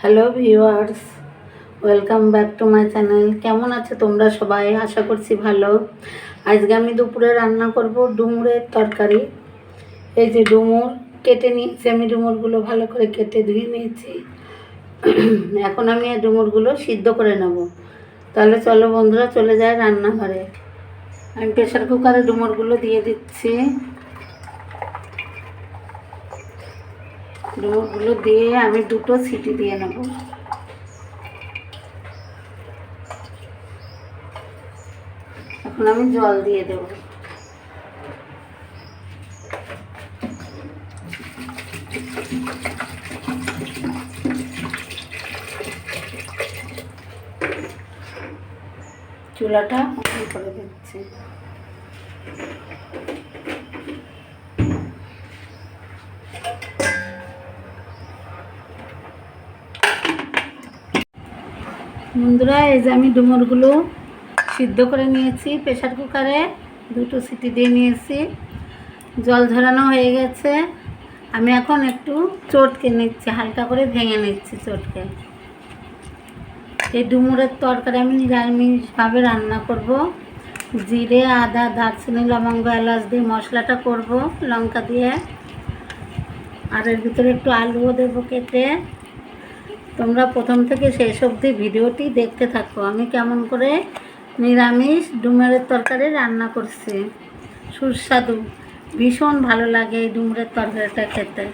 Hello viewers welcome back to my channel কেমন আছে তোমরা সবাই? আশা করছি ভালো। আজকে আমি দুপুরে রান্না করব ডুমুরের তরকারি। এই যে ডুমুর, কেটে নিয়েছি আমি। ডুমুরগুলো ভালো করে কেটে ধুয়ে নিয়েছি। এখন আমি এই ডুমুরগুলো সিদ্ধ করে নেব। তাহলে চলো বন্ধুরা, চলে যায় রান্নাঘরে। আমি প্রেশার কুকারে ডুমুরগুলো দিয়ে দিচ্ছি। ডুমুরগুলো দিয়ে আমি দুটো সিটি দিয়ে নেব। এখন আমি জল দিয়ে দেব। চুলাটা অন করে দিচ্ছি বন্ধুরা, এই যে আমি ডুমুরগুলো সিদ্ধ করে নিয়েছি প্রেশার কুকারে। দুটো সিটি দিয়ে নিয়েছি। জল ঝরানো হয়ে গেছে। আমি এখন একটু চটকে নিচ্ছি, হালকা করে ভেঙে নিচ্ছি চটকে। এই ডুমুরের তরকারি আমি নিরামিষভাবে রান্না করব। জিরে, আদা, দারচিনি, লবঙ্গ, এলাচ দিয়ে মশলাটা করব লঙ্কা দিয়ে। আর এর ভিতরে একটু আলুও দেবো কেটে। তোমরা প্রথম থেকে শেষ অবধি ভিডিওটি দেখতে থাকো। আমি কেমন করে নিরামিষ ডুমুরের তরকারি রান্না করছি? সুস্বাদু। ভীষণ ভালো লাগে এই ডুমুরের তরকারিটা খেতে।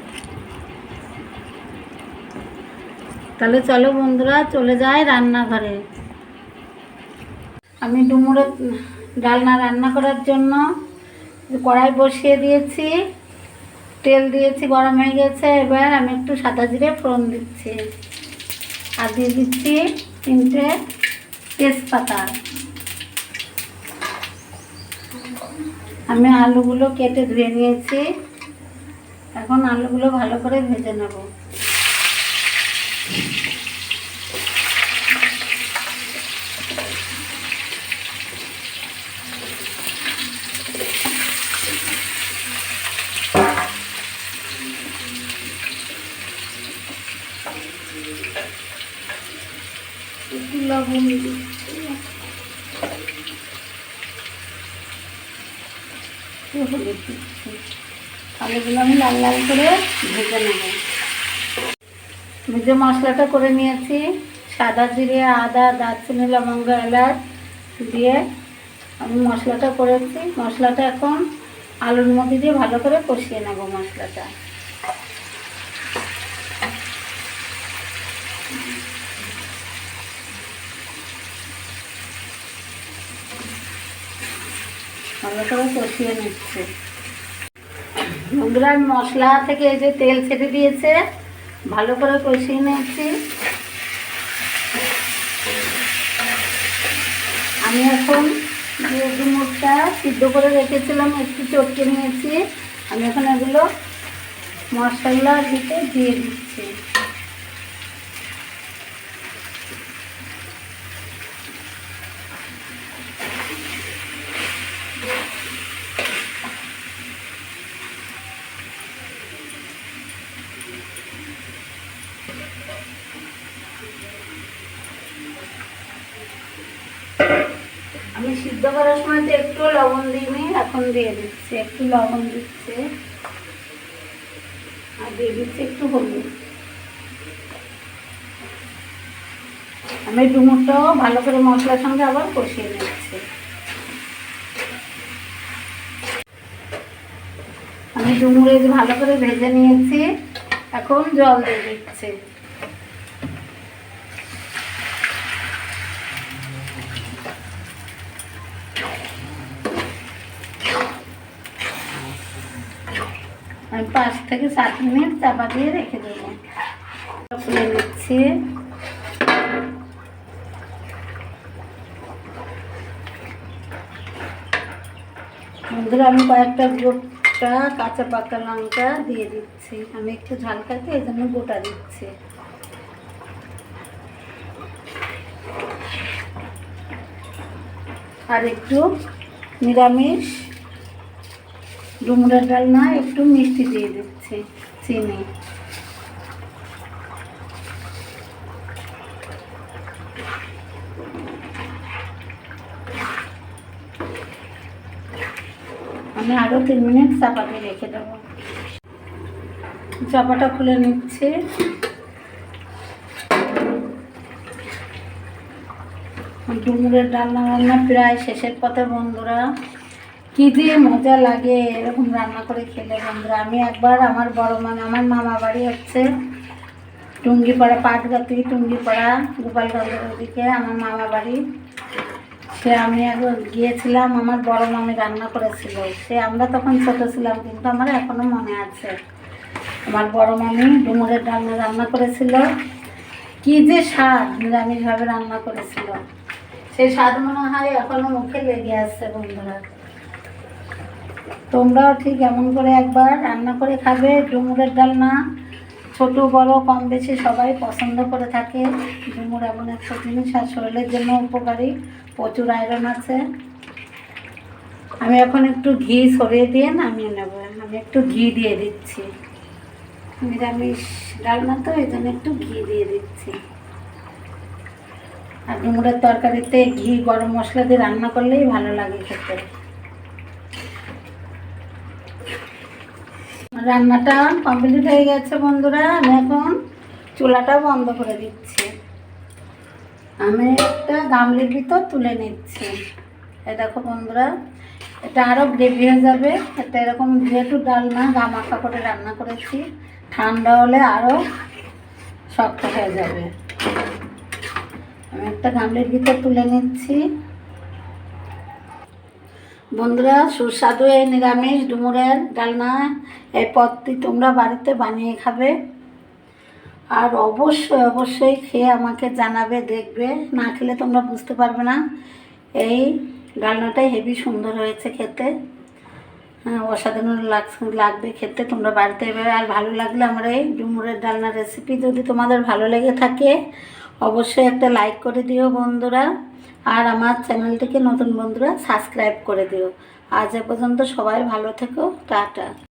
তাহলে চলো বন্ধুরা, চলে যায় রান্নাঘরে। আমি ডুমুরের ডালনা রান্না করার জন্য কড়াই বসিয়ে দিয়েছি। তেল দিয়েছি, গরম হয়ে গেছে। এবার আমি একটু সাদা জিরে ফোড়ন দিচ্ছি। আর দিয়ে দিচ্ছি তিনটে তেজপাতা। আমি আলুগুলো কেটে ধুয়ে নিয়েছি। এখন আলুগুলো ভালো করে ভেজে নেব। লবণ আলুগুলো আমি লাল লাল করে ভেজে ভেজে মশলাটা করে নিয়েছি। সাদা জিরে, আদা, দারচিনি, লবঙ্গ, এলাচ দিয়ে আমি মশলাটা করেছি। মশলাটা এখন আলুর মধ্যে দিয়ে ভালো করে কষিয়ে নেব মশলাটা। ভালো কষিয়ে নিচ্ছে। বন্ধুরা মশলা থেকে এই যে তেল ছেড়ে দিয়েছে, ভালো করে কষিয়ে নিয়েছি। আমি এখন যে ডুমুরটা সিদ্ধ করে রেখেছিলাম, একটু চটকে নিয়েছি। আমি এখন এগুলো মশলাগুলো ভিতরে দিয়ে দিচ্ছি আমি সিদ্ধ করার সময় তো একটু লবণ দিইনি এখন দিয়ে দিচ্ছি, একটু লবণ দিচ্ছে। আর দিয়ে দিচ্ছে একটু হলুদ। আমি ডুমুরটাও ভালো করে মশলার সঙ্গে আবার কষিয়ে নিচ্ছি। আমি ডুমুরে ভালো করে ভেজে নিয়েছি, এখন জল দিয়ে দিচ্ছি। আমি পাঁচ থেকে সাত মিনিট চাপা দিয়ে রেখে দেবো। খুলে নিচ্ছি। বন্ধুরা, আমি কয়েকটা গোটা কাঁচা পাকা লঙ্কা দিয়ে দিচ্ছি। আমি একটু ঝাল খাইতে এই জন্য গোটা দিচ্ছি। আর একটু নিরামিষ ডুমুরের ডাল না একটু মিষ্টি দিয়ে দিচ্ছি, চিনি। আমি আরও তিন মিনিট চাপাতে রেখে দেবো। চাপাটা খুলে নিচ্ছে। ডুমুরের ডাল রান্না প্রায় শেষের পথে, বন্ধুরা। কি যে মজা লাগে, এরকম রান্না করে খেলে বন্ধুরা। আমি একবার আমার বড় মানে আমার মামা বাড়ি হচ্ছে টুঙ্গিপাড়া, পাটগাতি টুঙ্গিপাড়া, গোপালগঞ্জের ওদিকে, আমার মামা বাড়ি। সে আমি একবার গিয়েছিলাম, আমার বড় মামি রান্না করেছিল। সে আমরা তখন ছোটো ছিলাম, কিন্তু আমার এখনও মনে আছে। আমার বড় মামি ডুমুরের ডালনা রান্না করেছিল। কি যে স্বাদ, নিরামিষভাবে রান্না করেছিল। সেই স্বাদ মনে হয় এখনও মুখে লেগে আছে বন্ধুরা। তোমরাও ঠিক এমন করে একবার রান্না করে খাবে, ডুমুরের ডালনা। ছোট, বড়, কম বেশি সবাই পছন্দ করে থাকে। ডুমুর এমন একটা জিনিস, আর শরীরের জন্য উপকারী। প্রচুর আয়রন আছে। আমি এখন একটু ঘি সরিয়ে দিয়ে নামিয়ে নেব। আমি একটু ঘি দিয়ে দিচ্ছি। নিরামিষ ডালনা তো, এই জন্য একটু ঘি দিয়ে দিচ্ছি। আর ডুমুরের তরকারিতে ঘি, গরম মশলা দিয়ে রান্না করলেই ভালো লাগে খেতে। রান্নাটা কমপ্লিট হয়ে গেছে বন্ধুরা। আমি এখন চুলাটা বন্ধ করে দিচ্ছি। আমি একটা গামলির ভিতর তুলে নিচ্ছি। এ দেখো বন্ধুরা, এটা আরও গ্রেভি হয়ে যাবে। এটা এরকম যেহেতু ডাল না, গামাখা করে রান্না করেছি, ঠান্ডা হলে আরও শক্ত হয়ে যাবে। আমি একটা গামলির ভিতর তুলে নিচ্ছি। বন্ধুরা, সুস্বাদু এই নিরামিষ ডুমুরের ডালনা, এই পদটি তোমরা বাড়িতে বানিয়ে খাবে। আর অবশ্যই অবশ্যই খেয়ে আমাকে জানাবে, দেখবে। না খেলে তোমরা বুঝতে পারবে না। এই ডালনাটাই হেভি সুন্দর হয়েছে খেতে। হ্যাঁ অসাধারণ লাগছে, লাগবে খেতে তোমরা বাড়িতে এভাবে। আর ভালো লাগলে আমার এই ডুমুরের ডালনা রেসিপি যদি তোমাদের ভালো লেগে থাকে, অবশ্যই একটা লাইক করে দিও বন্ধুরা। আর আমার চ্যানেলটিকে নতুন বন্ধুরা সাবস্ক্রাইব করে দিও। আজ এ পর্যন্ত সবাই ভালো থেকো, টাটা।